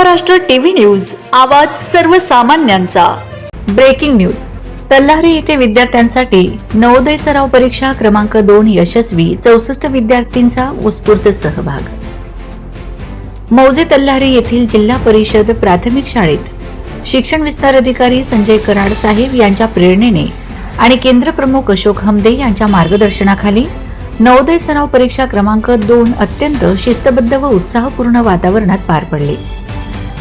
Maharashtra TV news आवाज सर्वसामान्यांचा. Breaking news. Tallari येथे विद्यार्थ्यांसाठी नवोदय सराव परीक्षा क्रमांक दोन यशस्वी चौसष्ट विद्यार्थींचा उत्स्फूर्त सहभाग. मौजे तल्लारी येथील जिल्हा परिषद प्राथमिक शाळेत शिक्षण विस्तार अधिकारी संजय कराड साहेब यांच्या प्रेरणेने आणि केंद्र प्रमुख अशोक हमदे यांच्या मार्गदर्शनाखाली नवोदय सराव परीक्षा क्रमांक दोन अत्यंत शिस्तबद्ध व उत्साहपूर्ण वातावरणात पार पडले.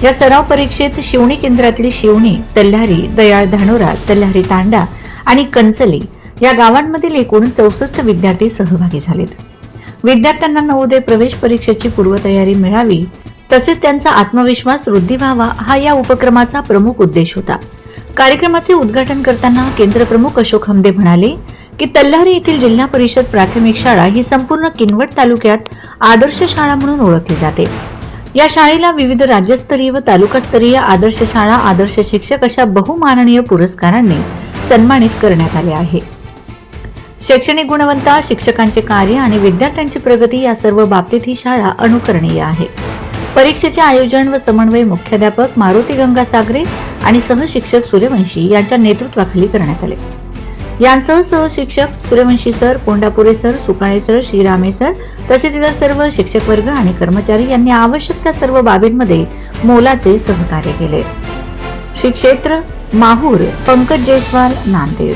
या सराव परीक्षेत शिवणी केंद्रातील शिवणी तल्हारी दयाळ धानोरा तल्हारी तांडा आणि कंचली या गावांमधील एकूण चौसष्ट विद्यार्थी सहभागी झालेत. विद्यार्थ्यांना नवोदय प्रवेश परीक्षेची पूर्वतयारी मिळावी तसेच त्यांचा आत्मविश्वास वृद्धी व्हावा हा या उपक्रमाचा प्रमुख उद्देश होता. कार्यक्रमाचे उद्घाटन करताना केंद्र प्रमुख अशोक हमदे म्हणाले की तल्हारी येथील जिल्हा परिषद प्राथमिक शाळा ही संपूर्ण किनवट तालुक्यात आदर्श शाळा म्हणून ओळखली जाते. या शाळेला विविध राज्यस्तरीय व तालुकास्तरीय आदर्श शाळा आदर्श शिक्षक अशा बहुमाननीय पुरस्कारांनी सन्मानित करण्यात आले आहे. शैक्षणिक गुणवत्ता शिक्षकांचे कार्य आणि विद्यार्थ्यांची प्रगती या सर्व बाबतीत ही शाळा अनुकरणीय आहे. परीक्षेचे आयोजन व समन्वय मुख्याध्यापक मारुती गंगा सागरे आणि सहशिक्षक सूर्यवंशी यांच्या नेतृत्वाखाली करण्यात आले. यांसह सहशिक्षक Suryavanshi sir Kondapure sir Sukane sir Shrirame sir तसेच इतर सर्व शिक्षक वर्ग आणि कर्मचारी यांनी आवश्यक त्या सर्व बाबींमध्ये मोलाचे सहकार्य केले. श्री क्षेत्र माहूर पंकज जयस्वाल नांदेड.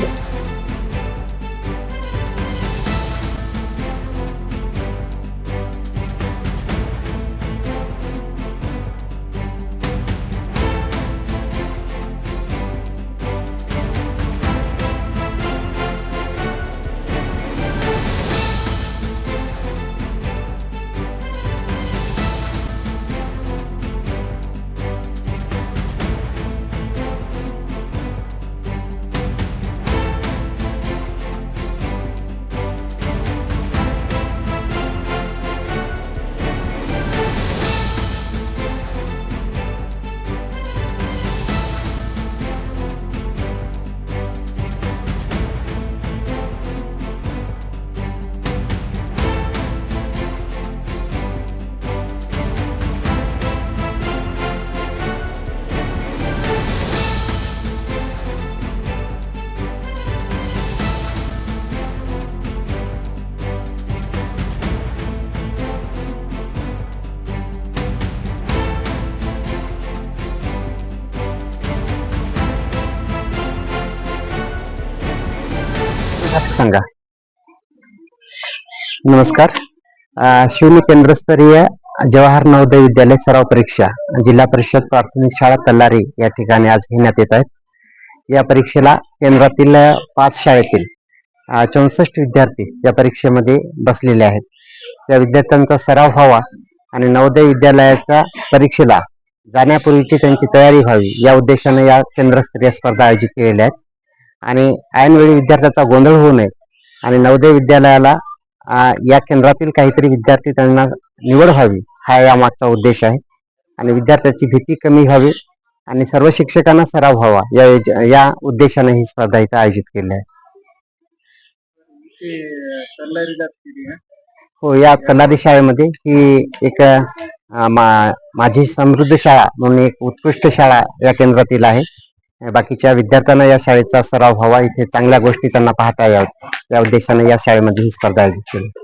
सांगा. नमस्कार. शिवनी केंद्रस्तरीय जवाहर नवोदय विद्यालय सराव परीक्षा जिल्हा परिषद प्राथमिक शाळा तल्लारी या ठिकाणी आज घेण्यात येत आहेत. या परीक्षेला केंद्रातील पाच शाळेतील चौसष्ट विद्यार्थी या परीक्षेमध्ये बसलेले आहेत. त्या विद्यार्थ्यांचा सराव व्हावा आणि नवोदय विद्यालयाच्या परीक्षेला जाण्यापूर्वीची त्यांची तयारी व्हावी या उद्देशाने या केंद्रस्तरीय स्पर्धा आयोजित केलेल्या आहेत. आणि ऐनवेळी विद्यार्थ्याचा गोंधळ होऊ नये. आणि नवोदय विद्यालयाला या केंद्रातील काहीतरी विद्यार्थी त्यांना निवड व्हावी हा या मागचा उद्देश आहे. आणि विद्यार्थ्याची भीती कमी व्हावी आणि सर्व शिक्षकांना सराव व्हावा या या उद्देशाने ही स्पर्धा इथं आयोजित केली आहे. हो या कलारी शाळेमध्ये ही एक माझी समृद्ध शाळा म्हणून एक उत्कृष्ट शाळा या केंद्रातील आहे. बाकीच्या विद्यार्थ्यांना या शाळेचा सराव व्हावा. इथे चांगल्या गोष्टी त्यांना पाहता याव्यात. या उद्देशाने या शाळेमध्ये ही स्पर्धा आयोजित केली.